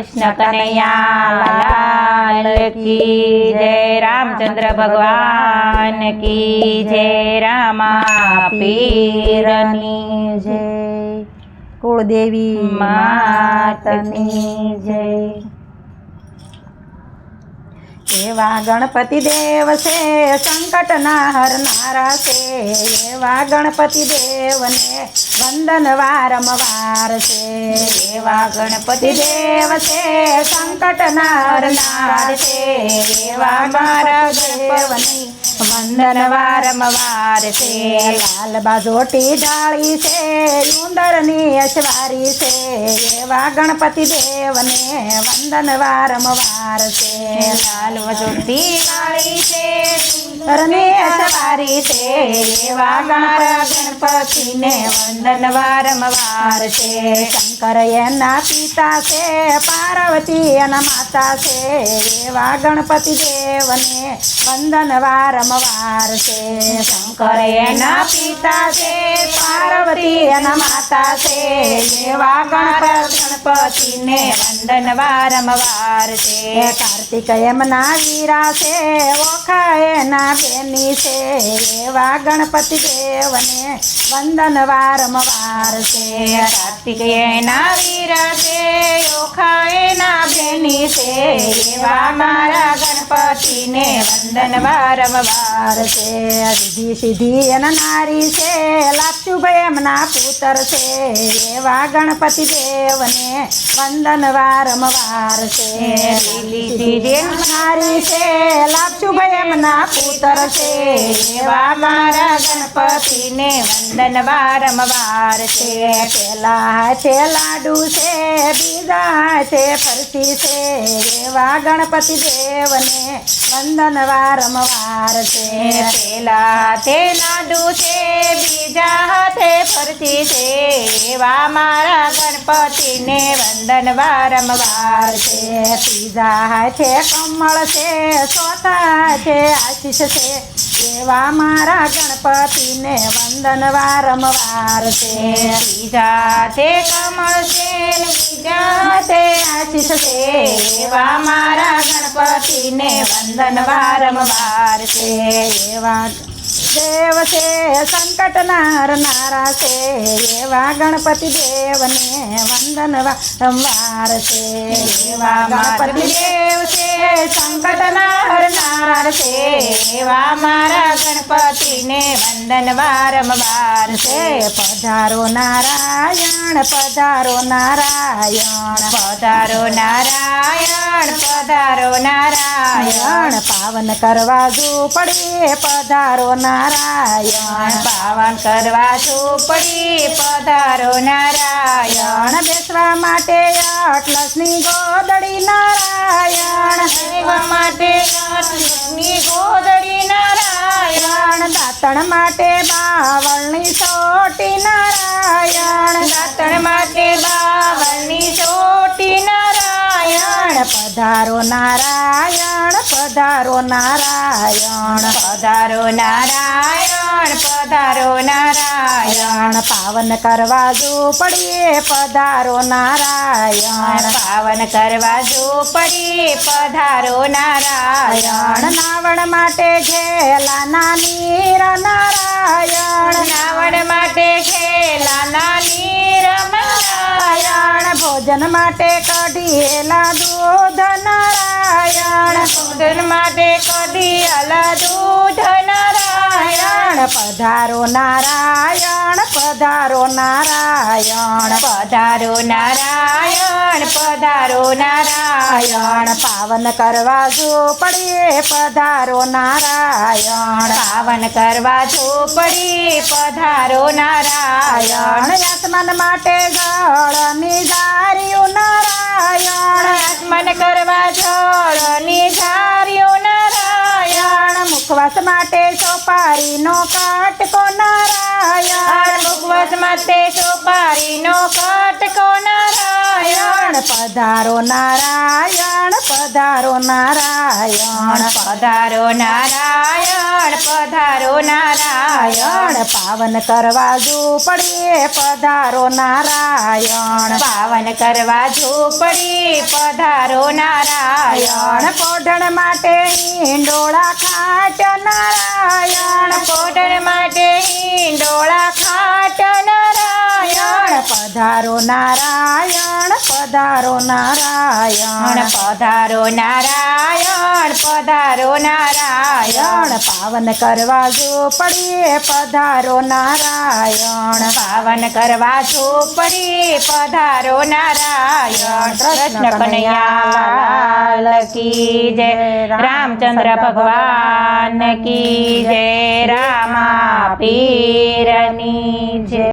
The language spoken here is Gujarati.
કૃષ્ણ કનૈયા કી જય રામચંદ્ર ભગવાન કી જય રામા પીરની જય કુળદેવી માતની જય એવા ગણપતિ દેવ છે સંકટના હરનારા છે. એવા ગણપતિ દેવને વંદન વારંવાર છે. એવા ગણપતિ દેવ છે સંકટના હરનાર છે. એવા મારા દેવની વંદન વારંવાર છે. લાલ બાજોટી ડાળી છે, ઉંદરની અસવારી છે. એવા ગણપતિ દેવને વંદન વારંવાર છે. લાલ બાજોટી વાળી છે અસવારી છે એવા ગણપતિને વંદન વારંવાર છે. શંકર એના પિતા છે, પાર્વતી એના માતા છે. એવા ગણપતિ દેવને વંદન વારંવાર છે. શંકર એના પિતા છે, પાર્વતી એના માતા છે. એવા ગણપતિને વંદન વારંવાર છે. કાર્તિક એમના વીરા છે, ઓખા એના બેની છે, એવા ગણપતિ દેવને વંદન વારંવાર છે. કાર્તિક એના વીર છે ઓખા એના બેની છે, એવા મારા ગણપતિને વંદન વારંવાર છે. રીધી સીધી એના નારી છે. લાક્ષુભાઈ એમના પુત્ર છે. એવા ગણપતિ દેવને વંદન વારંવાર છે. લીલી સીધી નારી છે. લાક્ષુભાઈ એમના પુત્ર છે. એવા મારા ગણપતિને વંદન વારંવાર છે. પેલા છે લાડુ છે. બીજા છે ફરસી છે. એવા ગણપતિ દેવને વંદન વારંવાર છે. પેલા હાથે લાડુ છે, બીજા હાથે ફરતી છે. એવા મારા ગણપતિને વંદન વારંવાર છે. ત્રીજા હાથે કમળ છે, ચોથા હાથે આશીષ છે. એવા મારા ગણપતિને વંદન વારંવાર છે. બીજા તે કમળ છે બીજા તે આશીષ છે. એવા મારા ગણપતિને વંદન વારંવાર છે. એવા દેવ છે સંકટ નારા છે. એવા ગણપતિ દેવને વંદન વારંવાર છે. એવા ગણપતિ દેવ છે સંકટ હરનાર છે. એવા મારા ગણપતિને વંદન વારંવાર છે. પધારો નારાયણ પધારો નારાયણ પધારો નારાયણ પધારો નારાયણ. પાવન કરવા જો પડે, પધારો નારાયણ પાવન કરવા ચોપડી પધારો નારાયણ. બેસવા માટે અટલસની ગોદડી નારાયણ. દેવા માટે અટલસની ગોદડી નારાયણ. દાંતણ માટે બાવળની સોટી નારાયણ. દાંતણ માટે બાવળની ચોટી નારાયણ. પધારો નારાયણ. પધારો નારાયણ પધારો નારાયણ પધારો નારાયણ. પાવન કરવા જો પડીએ, પધારો નારાયણ. પાવન કરવા ઝૂંપડી પધારો નારાયણ. નારાયણ નાવણ માટે ઘેલા નાની નારાયણ. નાવણ માટે ઘેલા નાની નારાયણ. ભોજન માટે કઢીએલા દૂધ નારાયણ. ભોજન માટે કદી અલ દૂધ નારાયણ પધારો નારાયણ પધારો નારાયણ પધારો નારાયણ પધારો નારાયણ. પાવન કરવા ઝોપડીએ, પધારો નારાયણ. પાવન કરવા ઝોપડીએ, પધારો નારાયણ. યસમન માટે ગળની ધાર્યું નારાયણ. આસમન કરવા જળની ધાર્યો નારાયણ. મુખવાસ માટે સોપારીનો કાટકો નારાયણ. મુખવસ માટે સોપારીનો કાટકો નારાયણ. પધારો નારાયણ. પધારો નારાયણ પધારો નારાયણ પધારો નારાયણ. પાવન કરવા ઝૂંપડીએ પધારો નારાયણ. પાવન કરવા ઝૂંપડી પધારો નારાયણ નારાયણ. પોઢણ માટે હિંડોળા ખાટ નારાયણ. પોઢણ માટે હિંડોળા ખાટ નારાયણ. પધારો નારાયણ. પધારો નારાયણ. પધારો નારાયણ પધારો નારાયણ. પાવન કરવા ઝૂંપડીએ પધારો નારાયણ. પાવન કરવા ઝૂંપડી પધારો નારાયણ. કૃષ્ણ કનૈયા કી જય રામચંદ્ર ભગવાન કી જય રામા પીરની જય.